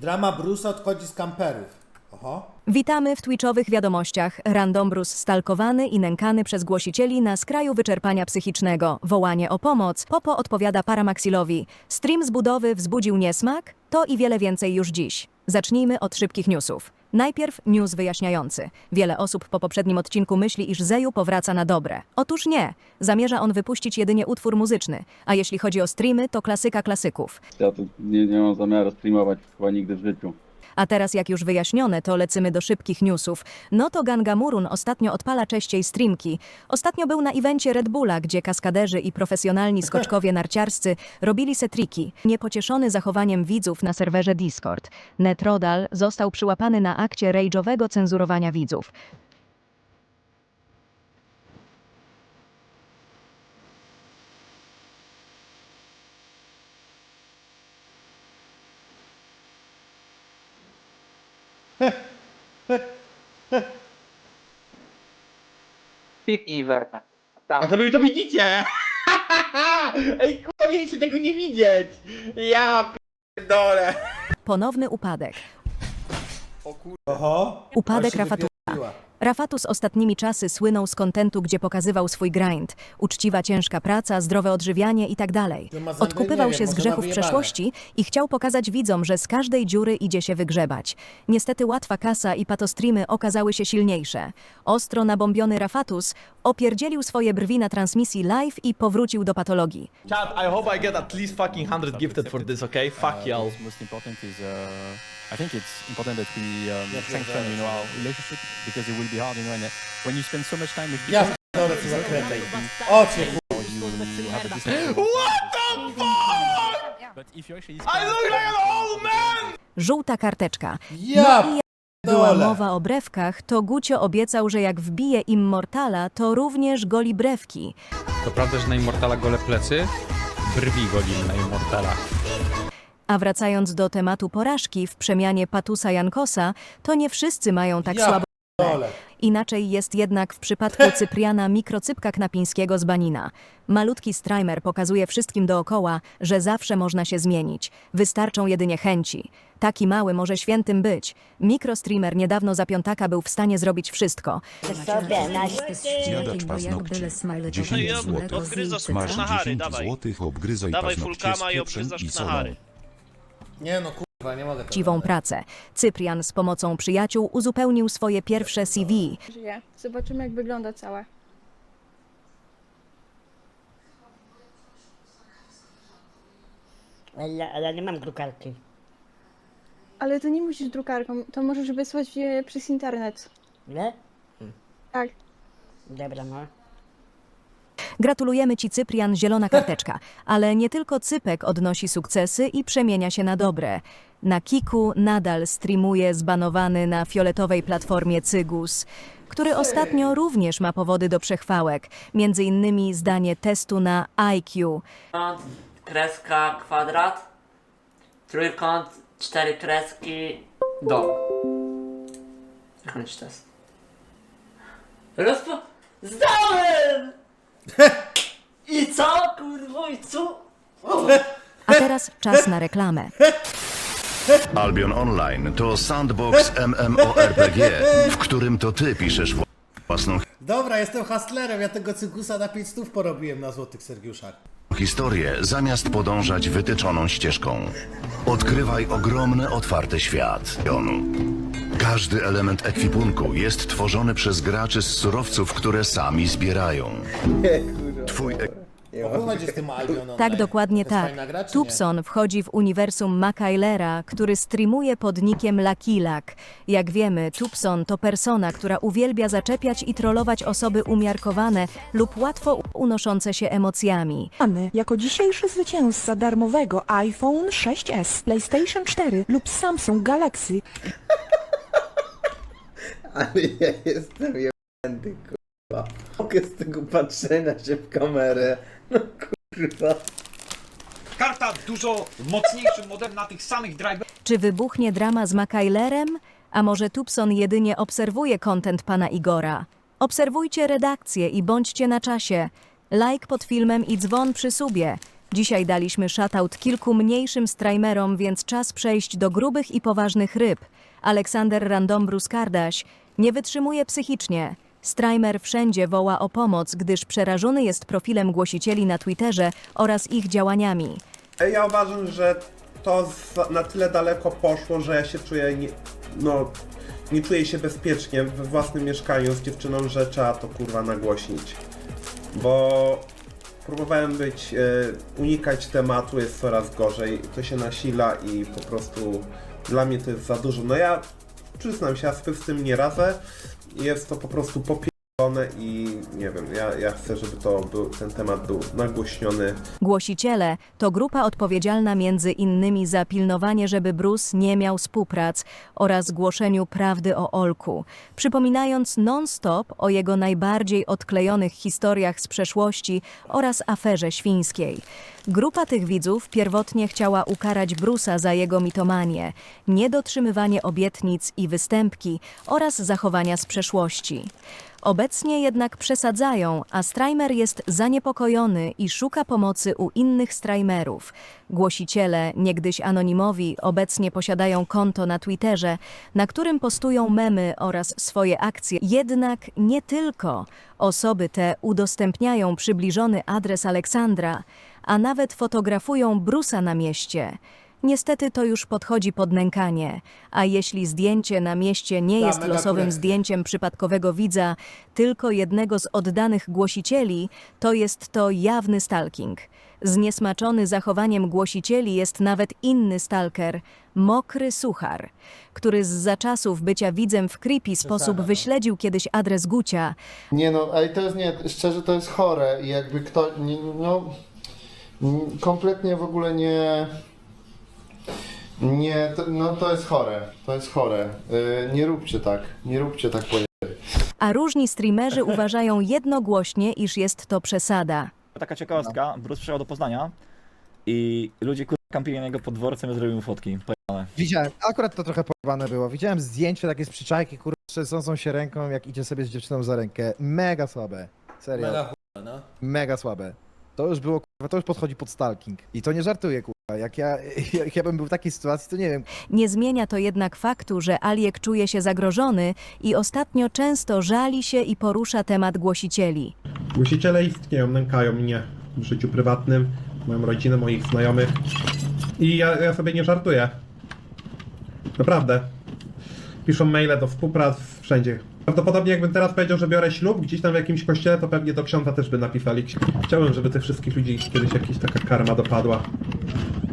Drama Bruce'a odchodzi z kamperów. Oho. Witamy w Twitchowych wiadomościach. Random Bruce stalkowany i nękany przez głosicieli na skraju wyczerpania psychicznego. Wołanie o pomoc. Popo odpowiada Paramaxilowi. Stream z budowy wzbudził niesmak? To i wiele więcej już dziś. Zacznijmy od szybkich newsów. Najpierw news wyjaśniający. Wiele osób po poprzednim odcinku myśli, iż Zeju powraca na dobre. Otóż nie. Zamierza on wypuścić jedynie utwór muzyczny. A jeśli chodzi o streamy, to klasyka klasyków. Ja tu nie, nie mam zamiaru streamować chyba nigdy w życiu. A teraz, jak już wyjaśnione, to lecimy do szybkich newsów. No to Gangamurun ostatnio odpala częściej streamki. Ostatnio był na evencie Red Bulla, gdzie kaskaderzy i profesjonalni skoczkowie narciarscy robili se triki. Niepocieszony zachowaniem widzów na serwerze Discord. Netrodal został przyłapany na akcie rage'owego cenzurowania widzów. Werner. A Tam. to wy to widzicie! Ej, kurwa, mieliście tego nie widzieć! Ja p***dolę! Ponowny upadek. Oho. Upadek Ale się Rafatusa. wypierdoliła. Rafatus ostatnimi czasy słynął z kontentu, gdzie pokazywał swój grind. Uczciwa ciężka praca, zdrowe odżywianie i tak zęby, Odkupywał się z grzechów przeszłości i chciał pokazać widzom, że z każdej dziury idzie się wygrzebać. Niestety łatwa kasa i patostreamy okazały się silniejsze. Ostro nabombiony Rafatus opierdzielił swoje brwi na transmisji live i powrócił do patologii. Chat, I hope I get at least fucking 100 gifted for this, okay? Fuck y'all. I think it's important that we um, strengthen you know our relationship because it will be hard you know and uh, when you spend so much time with people have a distance. What the fuck? but if you actually I look like an old man! Żółta karteczka. Ja No była mowa o brewkach, to Gucio obiecał, że jak wbije Immortala, to również goli brewki. To prawda, że na Immortala gole plecy? Brwi golimy na Immortala. A wracając do tematu porażki w przemianie Patusa Jankosa, to nie wszyscy mają tak Ja słabo. p***dolę. Inaczej jest jednak w przypadku Cypriana mikrocypka knapińskiego z Banina. Malutki strimer pokazuje wszystkim dookoła, że zawsze można się zmienić. Wystarczą jedynie chęci. Taki mały może świętym być. Mikrostreamer niedawno za piątaka był w stanie zrobić wszystko. Zjadacz paznokci. 10 No złotych. obgryzasz Masz knachary, 10 dawaj. złotych, obgryzaj Dawaj paznokcie z i pieprzem obgryzasz i solą. Nie no kurwa, nie mogę tego. Chciwą pracę. Cyprian z pomocą przyjaciół uzupełnił swoje pierwsze CV. żyje. Zobaczymy, jak wygląda całe. Ale, ale nie mam drukarki. Ale to nie musisz drukarką, to możesz wysłać je przez internet. Nie? Tak. Dobra, no. Gratulujemy Ci, Cyprian, zielona karteczka. Ale nie tylko Cypek odnosi sukcesy i przemienia się na dobre. Na Kiku nadal streamuje zbanowany na fioletowej platformie Cygus, który ostatnio również ma powody do przechwałek. Między innymi zdanie testu na IQ. Trójkąt, kreska, kwadrat. Trójkąt, cztery kreski, dom. Kończ test. Rozpo... Zdałem! I co, kurwa, i co? A teraz czas na reklamę. Albion Online to sandbox MMORPG, w którym to ty piszesz własną Dobra, jestem hustlerem, ja tego cygusa na 5 stów porobiłem na złotych Sergiuszach. Historię, zamiast podążać wytyczoną ścieżką. Odkrywaj ogromny, otwarty świat. Jonu. Każdy element ekwipunku jest tworzony przez graczy z surowców, które sami zbierają. Twój z tym Albion Online? Tak, dokładnie To jest tak. fajna gra, czy nie? Tubson wchodzi w uniwersum Makailera, który streamuje pod nickiem Lakilak. Jak wiemy, Tubson to persona, która uwielbia zaczepiać i trollować osoby umiarkowane lub łatwo unoszące się emocjami.Any jako dzisiejszy zwycięzca darmowego iPhone 6s, PlayStation 4 lub Samsung Galaxy Ale ja jestem jebany, kurwa. Mogę z tego patrzenia się w kamerę. No kurwa. Karta dużo mocniejszy model na tych samych driverach. Czy wybuchnie drama z Makailerem? A może Tubson jedynie obserwuje content pana Igora? Obserwujcie redakcję i bądźcie na czasie. Like pod filmem i dzwon przy subie. Dzisiaj daliśmy shoutout kilku mniejszym streamerom, więc czas przejść do grubych i poważnych ryb. Aleksander Randombrus Kardaś nie wytrzymuje psychicznie. Streamer wszędzie woła o pomoc, gdyż przerażony jest profilem głosicieli na Twitterze oraz ich działaniami. Ja uważam, że to na tyle daleko poszło, że ja się czuję, nie, no, nie czuję się bezpiecznie we własnym mieszkaniu z dziewczyną, że trzeba to kurwa nagłośnić. Bo próbowałem być, e, unikać tematu, jest coraz gorzej, to się nasila i po prostu dla mnie to jest za dużo. No ja przyznam się, ja z tym nie radzę, jest to po prostu popierdolone i nie wiem, ja, ja chcę, żeby to był, ten temat był nagłośniony Głosiciele to grupa odpowiedzialna między innymi za pilnowanie, żeby Bruce nie miał współprac oraz głoszeniu prawdy o Olku, przypominając non-stop o jego najbardziej odklejonych historiach z przeszłości oraz aferze świńskiej. Grupa tych widzów pierwotnie chciała ukarać Brusa za jego mitomanię, niedotrzymywanie obietnic i występki oraz zachowania z przeszłości. Obecnie jednak przesadzają, a streamer jest zaniepokojony i szuka pomocy u innych streamerów. Głosiciele, niegdyś anonimowi, obecnie posiadają konto na Twitterze, na którym postują memy oraz swoje akcje. Jednak nie tylko. Osoby te udostępniają przybliżony adres Aleksandra, a nawet fotografują Brusa na mieście. Niestety to już podchodzi pod nękanie, a jeśli zdjęcie na mieście nie jest mega losowym zdjęciem przypadkowego widza, tylko jednego z oddanych głosicieli, to jest to jawny stalking. Zniesmaczony zachowaniem głosicieli jest nawet inny stalker, mokry suchar, który z za czasów bycia widzem w creepy sposób no. wyśledził kiedyś adres Gucia, Nie no, ale to jest nie, szczerze to jest chore i jakby kto, nie, no, mm, kompletnie w ogóle nie, nie, to, no to jest chore, to jest chore. Yy, nie róbcie tak, nie róbcie tak, a różni streamerzy uważają jednogłośnie, iż jest to przesada. Taka ciekawostka, Bruce przyjechał do Poznania i ludzie kurwa kampili na niego pod dworcem i zrobiły mu fotki. Pojebane. Widziałem, akurat to trochę pojebane było. Widziałem zdjęcie takie z przyczajki, kurwa, trzęsącą się ręką, jak idzie sobie z dziewczyną za rękę. Mega słabe. Serio. Mega Mega, no. słabe. To już było, kurwa, to już podchodzi pod stalking. I to nie żartuję, kurwa. Jak ja, jak ja bym był w takiej sytuacji, to nie wiem, Nie zmienia to jednak faktu, że Aliek czuje się zagrożony i ostatnio często żali się i porusza temat głosicieli. Głosiciele istnieją, nękają mnie w życiu prywatnym, moją rodzinę, moich znajomych. I ja, ja sobie nie żartuję. Naprawdę. Piszą maile do współprac wszędzie. Prawdopodobnie jakbym teraz powiedział, że biorę ślub gdzieś tam w jakimś kościele, to pewnie do księdza też by napisali. Chciałem, żeby tych wszystkich ludzi kiedyś jakaś taka karma dopadła.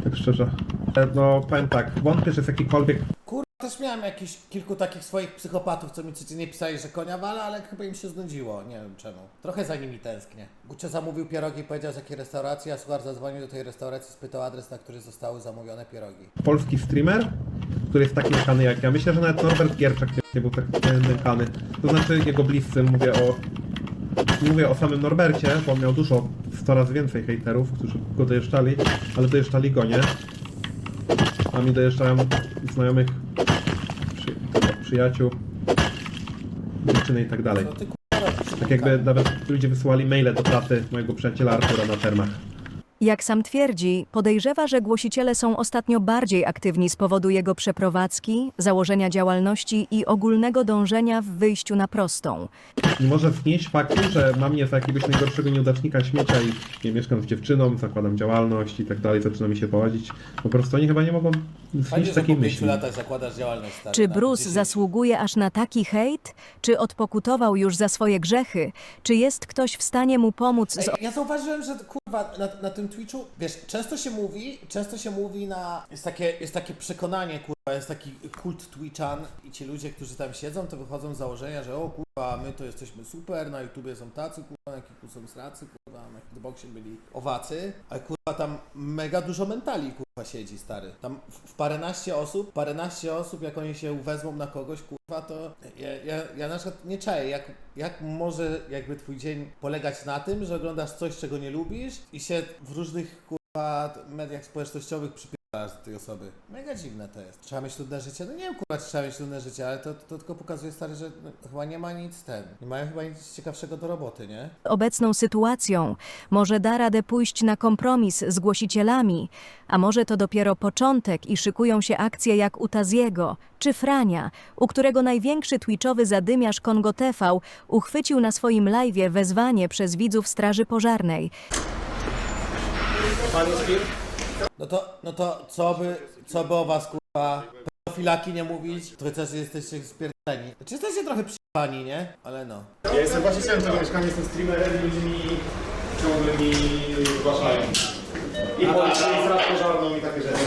Tak szczerze. E, No powiem tak, wątpię, że jest jakikolwiek Kurwa, też miałem jakieś kilku takich swoich psychopatów, co mi codziennie pisali, że konia wala, ale chyba im się znudziło. Nie wiem czemu. Trochę za nimi tęsknię. Gucio zamówił pierogi, powiedział z jakiej restauracji, a Suchar zadzwonił do tej restauracji, spytał adres, na który zostały zamówione pierogi. polski streamer, który jest taki nękany jak ja. Myślę, że nawet Norbert Gierczak nie- był tak nękany. To znaczy jego bliscy, mówię o... Nie mówię o samym Norbercie, bo miał dużo, 100 razy więcej hejterów, którzy go dojeżdżali, ale dojeżdżali go, nie? A mi dojeżdżają znajomych, przy, przyjaciół, dziewczyny i tak dalej. Robisz? Tak jakby nawet ludzie wysyłali maile do pracy mojego przyjaciela Artura na termach. Jak sam twierdzi, podejrzewa, że głosiciele są ostatnio bardziej aktywni z powodu jego przeprowadzki, założenia działalności i ogólnego dążenia w wyjściu na prostą. Nie może znieść faktu, że mam mnie za jakiegoś najgorszego nieudacznika śmiecia i nie mieszkam z dziewczyną, zakładam działalność i tak dalej, zaczyna mi się połazić. Po prostu oni chyba nie mogą Fajnie, znieść że po takiej myśli. latach zakładasz działalność stary. Czy na Bruce 10. zasługuje aż na taki hejt? Czy odpokutował już za swoje grzechy? Czy jest ktoś w stanie mu pomóc z Ej, ja zauważyłem, że na, na tym Twitchu, wiesz, często się mówi, często się mówi na, jest takie, jest takie przekonanie, kurwa, jest taki kult Twitchan i ci ludzie, którzy tam siedzą, to wychodzą z założenia, że o kurwa, my to jesteśmy super, na YouTubie są tacy, kurwa, na kiku są sracy, kurwa, na hitboxie byli owacy, a kurwa tam mega dużo mentali, kurwa, siedzi, stary. Tam w, w paręnaście osób, paręnaście osób, jak oni się wezmą na kogoś, kurwa, to ja, ja, ja na przykład nie czaję, jak, jak może jakby twój dzień polegać na tym, że oglądasz coś, czego nie lubisz i się w różnych kurwa mediach społecznościowych przypierasz tej osoby. Mega dziwne to jest. Trzeba mieć trudne życie? No nie wiem, kurwa, czy trzeba mieć trudne życie, ale to, to tylko pokazuje, stary, że no, chyba nie ma nic ten. Nie mają chyba nic ciekawszego do roboty, nie? obecną sytuacją. Może da radę pójść na kompromis z głosicielami, a może to dopiero początek i szykują się akcje jak u Taziego czy Frania, u którego największy twitchowy zadymiarz Kongo TV uchwycił na swoim live'ie wezwanie przez widzów Straży Pożarnej. No to, no to co by, co by o was, kurwa, pedofilaki nie mówić, to też jesteście spierdoleni. Czy jesteście trochę przypani, nie? Ale no. Ja jestem właścicielem tego mieszkania, jestem streamerem i ludzie mi ciągle mi zgłaszają. I policję, i straż pożarną i takie rzeczy.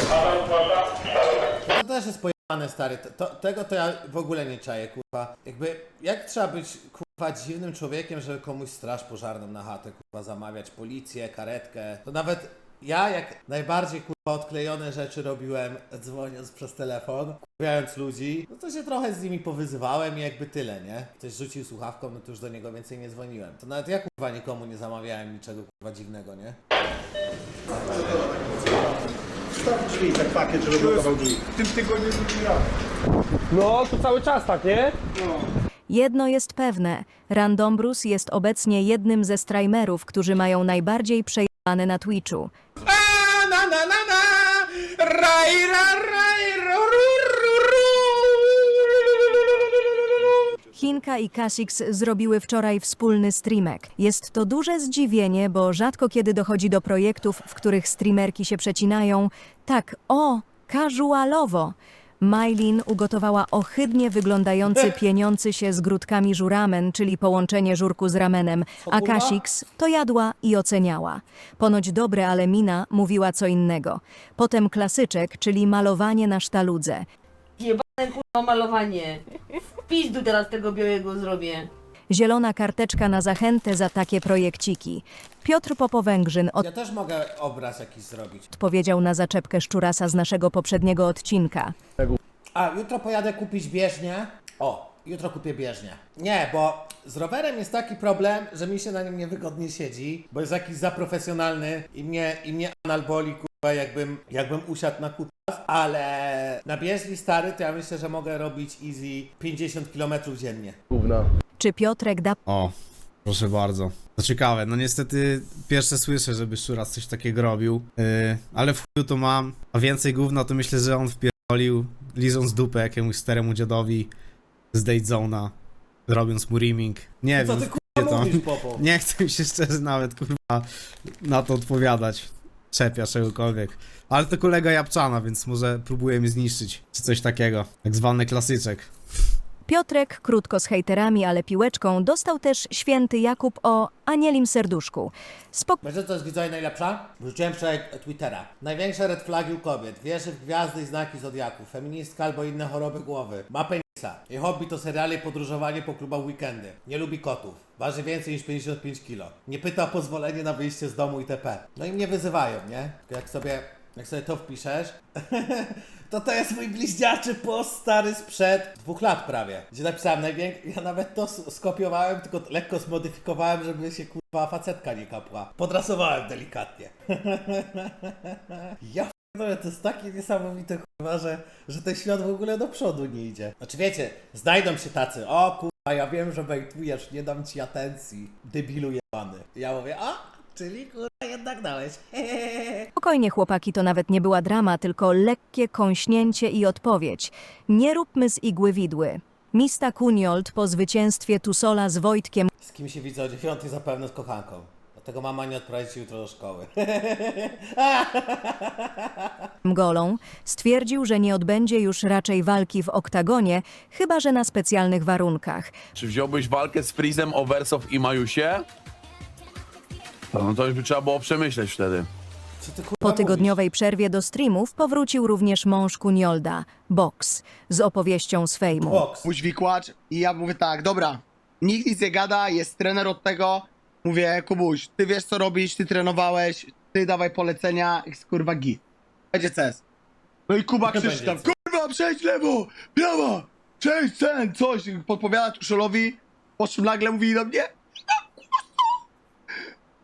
To też jest pojebane, stary. To, to, tego to ja w ogóle nie czaję, kurwa. Jakby, jak trzeba być, kurwa, dziwnym człowiekiem, żeby komuś straż pożarną na chatę, kurwa, zamawiać, policję, karetkę. To nawet ja, jak najbardziej, kurwa, odklejone rzeczy robiłem, dzwoniąc przez telefon, kupiając ludzi, no to się trochę z nimi powyzywałem i jakby tyle, nie? Ktoś rzucił słuchawką, no to już do niego więcej nie dzwoniłem. To nawet ja, kurwa, nikomu nie zamawiałem niczego, kurwa, dziwnego, nie? Staw drzwi, tak pakiet, żeby blokował drzwi. W tym tygodniu drugi raz. No, to cały czas tak, nie? Jedno jest pewne, Randombrus jest obecnie jednym ze streamerów, którzy mają najbardziej przejebane na Twitchu. A, na, na, na, na! Raj, ra, raj, ru, ru, ru, ru. Chinka i Kasix zrobiły wczoraj wspólny streamek. Jest to duże zdziwienie, bo rzadko kiedy dochodzi do projektów, w których streamerki się przecinają. Tak, o, casualowo. Majlin ugotowała ohydnie wyglądający pieniący się z grudkami żuramen, czyli połączenie żurku z ramenem, a? Kasix to jadła i oceniała. Ponoć dobre, ale Mina mówiła co innego. Potem klasyczek, czyli malowanie na sztaludze. Jebane kurwa malowanie. W pizdu teraz tego białego zrobię. Zielona karteczka na zachętę za takie projekciki. Piotr Popowęgrzyn Ja też mogę obraz jakiś zrobić. odpowiedział na zaczepkę szczurasa z naszego poprzedniego odcinka. A, jutro pojadę kupić bieżnię. O, jutro kupię bieżnię. Nie, bo z rowerem jest taki problem, że mi się na nim niewygodnie siedzi, bo jest jakiś za profesjonalny i mnie, i mnie anal boli, kurwa, jakbym, jakbym usiadł na kutas, ale na bieżni stary to ja myślę, że mogę robić easy 50 km dziennie. Gówno. Czy Piotrek da O, proszę bardzo. To ciekawe, no niestety pierwsze słyszę, żeby Szuras coś takiego robił, yy, ale w chuju to mam, a więcej gówna to myślę, że on wpierdolił, liżąc dupę jakiemuś staremu dziadowi z Date Zone'a, robiąc mu rimming. Nie Co wiem, ty kurwa to. mówisz, Popo? Nie chcę mi się szczerze nawet kurwa na to odpowiadać. Czepia czegokolwiek. Ale to kolega Japczana, więc może próbuje mnie zniszczyć, czy coś takiego. Tak zwany klasyczek. Piotrek, krótko z hejterami, ale piłeczką, dostał też święty Jakub o Anielim serduszku. Spok Wiesz, co jest widzowie najlepsza? Wrzuciłem wczoraj Twittera. Największe red flagi u kobiet. Wierzy w gwiazdy i znaki zodiaku. Feministka albo inne choroby głowy. Ma penisa. Jej hobby to seriale i podróżowanie po klubach weekendy. Nie lubi kotów. Waży więcej niż 55 kg. Nie pyta o pozwolenie na wyjście z domu itp. No i mnie wyzywają, nie? Jak sobie, jak sobie to wpiszesz, to to jest mój bliźniaczy post stary sprzed dwóch lat prawie. Gdzie napisałem największy, ja nawet to skopiowałem, tylko lekko zmodyfikowałem, żeby się kurwa facetka nie kapła. Podrasowałem delikatnie. ja pierdolę, to jest takie niesamowite kurwa, że, że ten świat w ogóle do przodu nie idzie. Znaczy wiecie, znajdą się tacy, o kurwa, ja wiem, że wejtujesz, nie dam ci atencji, debilu jebany. Ja mówię, a, czyli kurwa jednak dałeś. Spokojnie chłopaki, to nawet nie była drama, tylko lekkie kąśnięcie i odpowiedź. Nie róbmy z igły widły. Mista Kuniold po zwycięstwie Tusola z Wojtkiem Z kim się widzę o dziewiątej zapewne z kochanką. Dlatego mama nie odprowadzi cię jutro do szkoły. Golą stwierdził, że nie odbędzie już raczej walki w oktagonie, chyba że na specjalnych warunkach. Czy wziąłbyś walkę z Freezem, Oversoft i Majusie? No to już by trzeba było przemyśleć wtedy. Po tygodniowej przerwie do streamów powrócił również mąż Kuniolda, Box, z opowieścią z fejmu. Box. Mój wikłacz i ja mówię tak, dobra, nikt nic nie gada, jest trener od tego. Mówię, Kubuś, ty wiesz co robić, ty trenowałeś, ty dawaj polecenia, jest kurwa git. Będzie CS. No i Kuba krzyczy tam, kurwa, przejdź lewo, prawa, przejdź ten, coś, podpowiada Tuszelowi, po czym nagle mówi do mnie,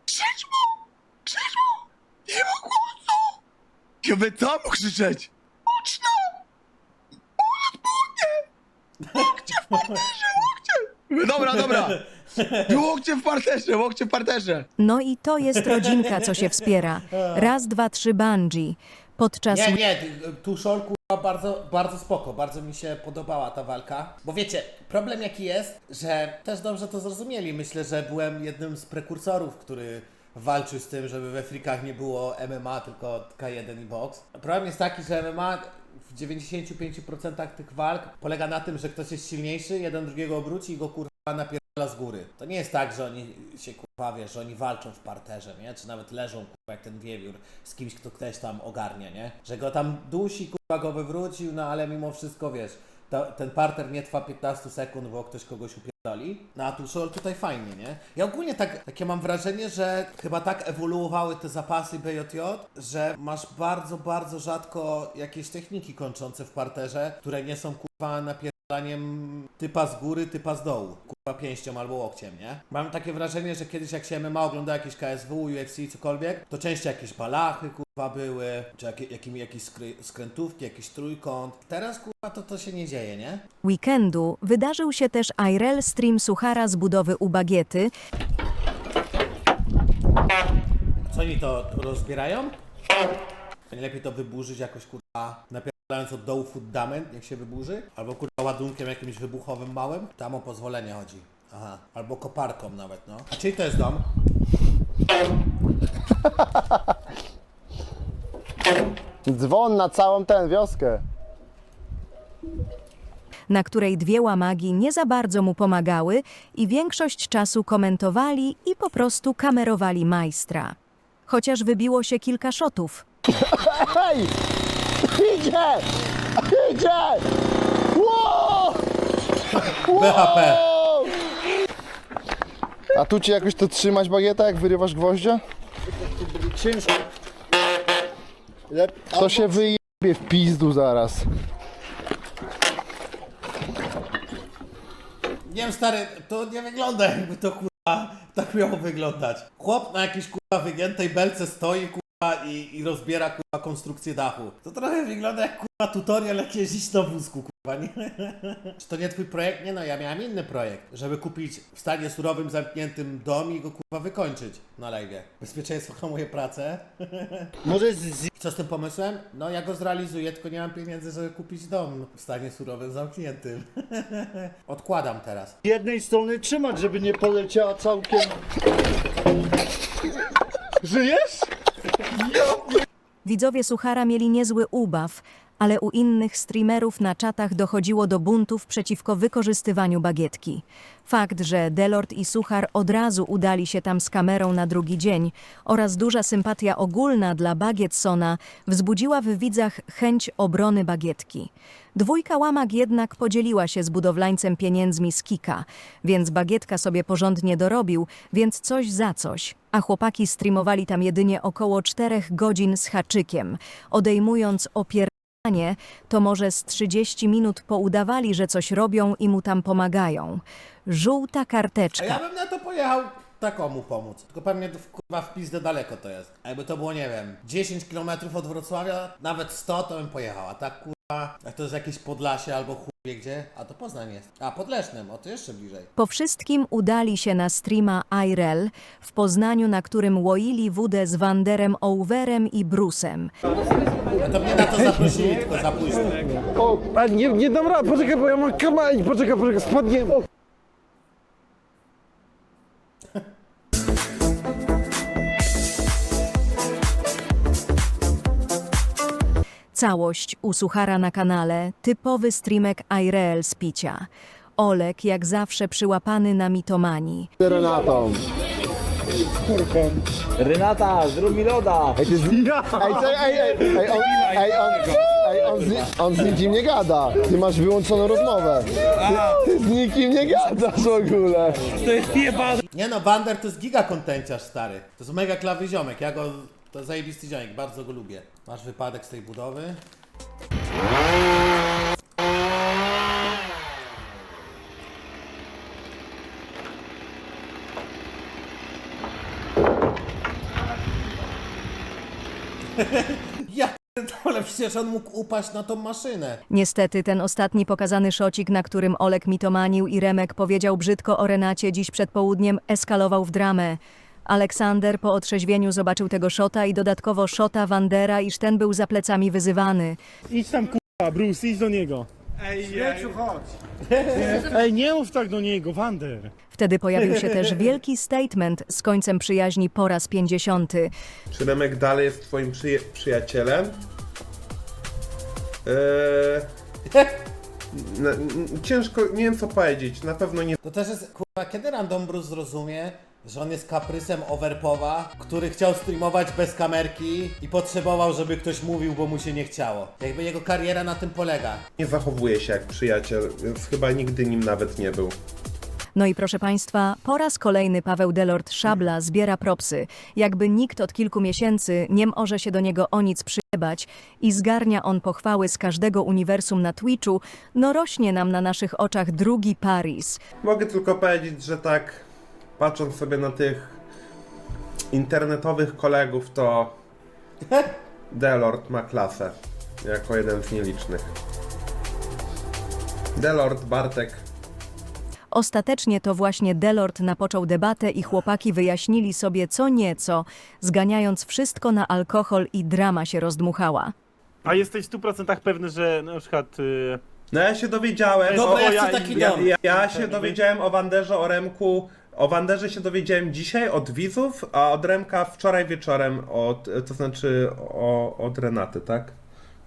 krzycz mu, krzycz mu, nie ma głosu, Ja mówię, co mu krzyczeć? Uczno! Łokcie w parterze, łokcie! Dobra, dobra. Łokcie w parterze, łokcie w parterze. No i to jest rodzinka, co się wspiera. Raz, dwa, trzy bungee. Podczas Nie, nie, Tuszol kurwa bardzo, bardzo spoko, bardzo mi się podobała ta walka. Bo wiecie, problem jaki jest, że też dobrze to zrozumieli. Myślę, że byłem jednym z prekursorów, który walczył z tym, żeby we frikach nie było MMA, tylko K1 i box. Problem jest taki, że MMA w 95% tych walk polega na tym, że ktoś jest silniejszy, jeden drugiego obróci i go kurwa napierdala z góry. To nie jest tak, że oni się kurwa, wiesz, że oni walczą w parterze, nie? Czy nawet leżą kurwa jak ten wiewiór z kimś, kto ktoś tam ogarnia, nie? Że go tam dusi, kurwa go wywrócił, no ale mimo wszystko, wiesz, to, ten parter nie trwa 15 sekund, bo ktoś kogoś upierdoli. No a Tuszol tutaj fajnie, nie? Ja ogólnie tak, takie mam wrażenie, że chyba tak ewoluowały te zapasy BJJ, że masz bardzo, bardzo rzadko jakieś techniki kończące w parterze, które nie są kurwa napierdalaniem typa z góry, typa z dołu. Kurwa pięścią albo łokciem, nie? Mam takie wrażenie, że kiedyś jak się MMA ogląda jakieś KSW, UFC, cokolwiek, to częściej jakieś balachy, kurwa były, czy jakie, jakim, jakieś skry, skrętówki, jakiś trójkąt. Teraz kurwa to, to się nie dzieje, nie? weekendu wydarzył się też IRL stream Suchara z budowy u Bagiety, Co oni to rozbierają? Nie lepiej to wyburzyć jakoś kurwa napierdalając od dołu fundament, jak się wyburzy? Albo kurwa ładunkiem jakimś wybuchowym małym? Tam o pozwolenie chodzi. Aha. Albo koparką nawet, no. A czyj to jest dom? Dzwon na całą tę wioskę. na której dwie łamagi nie za bardzo mu pomagały i większość czasu komentowali i po prostu kamerowali majstra. Chociaż wybiło się kilka szotów. Hej! Idzie! Idzie! Wow! BHP. A tu ci jakoś to trzymać bagieta, jak wyrywasz gwoździa? Ciężko. To się wyjebie w pizdu zaraz. Nie wiem stary, to nie wygląda jakby to kurwa tak miało wyglądać. Chłop na jakiejś kurwa wygiętej belce stoi kurwa i, i rozbiera kurwa konstrukcję dachu. To trochę wygląda jak kurwa tutorial jak jeździć na wózku kurwa, nie? Czy to nie twój projekt? Nie no, ja miałem inny projekt, żeby kupić w stanie surowym zamkniętym dom i go kurwa wykończyć na live. Bezpieczeństwo hamuje pracę. Może z... Co z tym pomysłem? No ja go zrealizuję, tylko nie mam pieniędzy, żeby kupić dom w stanie surowym zamkniętym. Odkładam teraz. z jednej strony trzymać, żeby nie poleciała całkiem... Żyjesz? Widzowie Suchara mieli niezły ubaw, ale u innych streamerów na czatach dochodziło do buntów przeciwko wykorzystywaniu bagietki. Fakt, że Delord i Suchar od razu udali się tam z kamerą na drugi dzień oraz duża sympatia ogólna dla Bagietsona wzbudziła w widzach chęć obrony bagietki. Dwójka łamak jednak podzieliła się z budowlańcem pieniędzmi z Kika, więc bagietka sobie porządnie dorobił, więc coś za coś. A chłopaki streamowali tam jedynie około czterech godzin z haczykiem, odejmując opier to może z 30 minut poudawali, że coś robią i mu tam pomagają. Żółta A karteczka. ja bym na to pojechał takomu pomóc. Tylko pewnie w- kurwa w pizdę daleko to jest. A jakby to było, nie wiem, 10 km od Wrocławia, nawet 100 to bym pojechał. A tak kurwa, jak to jest jakieś Podlasie albo chuj wie gdzie, a to Poznań jest. A Podlesznym, o to jeszcze bliżej. Po wszystkim udali się na streama IRL w Poznaniu, na którym łoili wódę z Wanderem Ouwerem i Brusem. A to mnie na to zaprosili, tylko za późno. O, a nie, nie dam rady, poczekaj, bo ja mam kamerę, poczekaj, poczekaj, spadnie. O. Całość u Suchara na kanale, typowy streamek IRL z picia. Olek jak zawsze przyłapany na mitomanii. Renatą. Renata, zrób mi loda! Ej, ty z... ej, co, ej, ej, ej, on, ej, on, ej, on, z, on z nikim nie gada. Ty masz wyłączoną rozmowę. Ty, ty z nikim nie gadasz w ogóle. Nie no, Wander to jest giga kontenciarz stary. To jest mega klawy ziomek, ja go... To jest zajebisty ziomek, bardzo go lubię. Masz wypadek z tej budowy? ja ale przecież on mógł upaść na tą maszynę. Niestety ten ostatni pokazany szocik, na którym Olek mitomanił i Remek powiedział brzydko o Renacie dziś przed południem, eskalował w dramę. Aleksander po otrzeźwieniu zobaczył tego szota i dodatkowo szota Wandera, iż ten był za plecami wyzywany. Idź tam kurwa, Bruce, idź do niego. Ej, Śmieciu, chodź. Ej, nie mów tak do niego, Wander. Wtedy pojawił się też wielki statement z końcem przyjaźni po raz 50. Czy Remek dalej jest twoim przyja- przyjacielem? Eee... ciężko, nie wiem co powiedzieć, na pewno nie To też jest, kurwa, kiedy Random Bruce zrozumie, że on jest kaprysem Overpowa, który chciał streamować bez kamerki i potrzebował, żeby ktoś mówił, bo mu się nie chciało. Jakby jego kariera na tym polega. nie zachowuje się jak przyjaciel, więc chyba nigdy nim nawet nie był. No i proszę Państwa, po raz kolejny Paweł Delort Szabla zbiera propsy. Jakby nikt od kilku miesięcy nie może się do niego o nic przyjebać i zgarnia on pochwały z każdego uniwersum na Twitchu, no rośnie nam na naszych oczach drugi Paris. Mogę tylko powiedzieć, że tak patrząc sobie na tych internetowych kolegów, to Delord ma klasę jako jeden z nielicznych. Delord, Bartek, Ostatecznie to właśnie Delort napoczął debatę i chłopaki wyjaśnili sobie co nieco, zganiając wszystko na alkohol i drama się rozdmuchała. A jesteś w 100% pewny, że na przykład... Y... No ja się dowiedziałem. Dobra, o, ja ja, chcę taki ja, dom. ja, ja się dowiedziałem o Wanderze, o Remku. O Wanderze się dowiedziałem dzisiaj od widzów, a od Remka wczoraj wieczorem, od, to znaczy o, od Renaty, tak?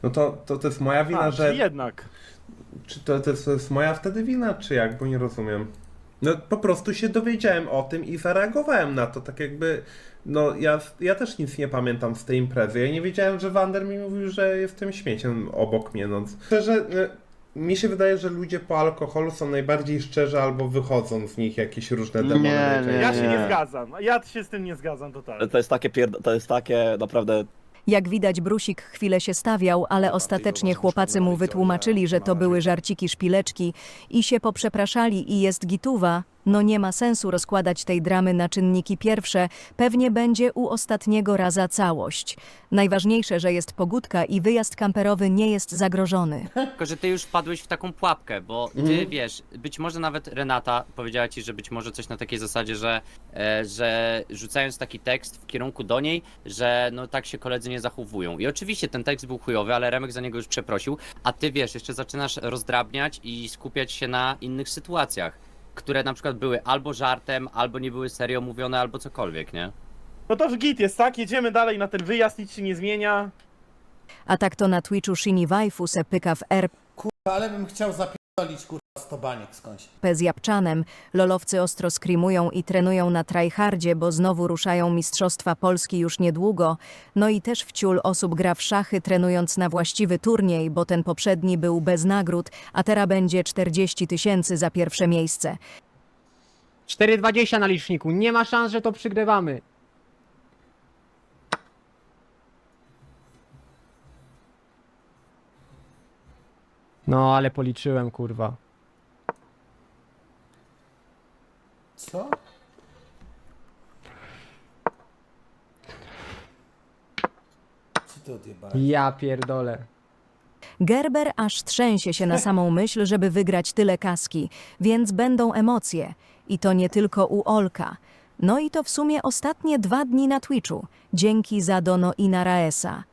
No to, to, to jest moja wina, A, że. jednak. Czy to, to, jest, to jest moja wtedy wina, czy jak? Bo nie rozumiem. No po prostu się dowiedziałem o tym i zareagowałem na to, tak jakby. No ja, ja też nic nie pamiętam z tej imprezy. Ja nie wiedziałem, że Wander mi mówił, że jestem śmieciem obok mnie. No. Szczerze, e, mi się wydaje, że ludzie po alkoholu są najbardziej szczerzy albo wychodzą z nich jakieś różne demony. Nie, najczęściej. Ja się nie zgadzam. Ja się z tym nie zgadzam totalnie. To jest takie pierd... to jest takie naprawdę Jak widać, Brusik chwilę się stawiał, ale ostatecznie chłopacy mu wytłumaczyli, że to były żarciki szpileczki i się poprzepraszali i jest gituwa. No nie ma sensu rozkładać tej dramy na czynniki pierwsze, pewnie będzie u ostatniego raza całość. Najważniejsze, że jest pogódka i wyjazd kamperowy nie jest zagrożony. Tylko, że ty już wpadłeś w taką pułapkę, bo ty Mhm. wiesz, być może nawet Renata powiedziała ci, że być może coś na takiej zasadzie, że, e, że rzucając taki tekst w kierunku do niej, że no tak się koledzy nie zachowują. I oczywiście ten tekst był chujowy, ale Remek za niego już przeprosił, a ty wiesz, jeszcze zaczynasz rozdrabniać i skupiać się na innych sytuacjach, które na przykład były albo żartem, albo nie były serio mówione, albo cokolwiek, nie? No to w git jest, tak? Jedziemy dalej na ten wyjazd, nic się nie zmienia. A tak to na Twitchu Shini Waifu se pyka w RP Kurwa, ale bym chciał zapierdolić, kurwa, stobaniek skądś. z Japczanem. Lolowcy ostro skrimują i trenują na tryhardzie, bo znowu ruszają Mistrzostwa Polski już niedługo. No i też wciul osób gra w szachy trenując na właściwy turniej, bo ten poprzedni był bez nagród, a teraz będzie 40 tysięcy za pierwsze miejsce. 4,20 na liczniku. Nie ma szans, że to przygrywamy. No, ale policzyłem, kurwa. Co? Co ty odjebałeś? Ja pierdolę. Gerber aż trzęsie się na samą myśl, żeby wygrać tyle kaski, więc będą emocje. I to nie tylko u Olka. No i to w sumie ostatnie dwa dni na Twitchu. Dzięki za Dono i na Raesa.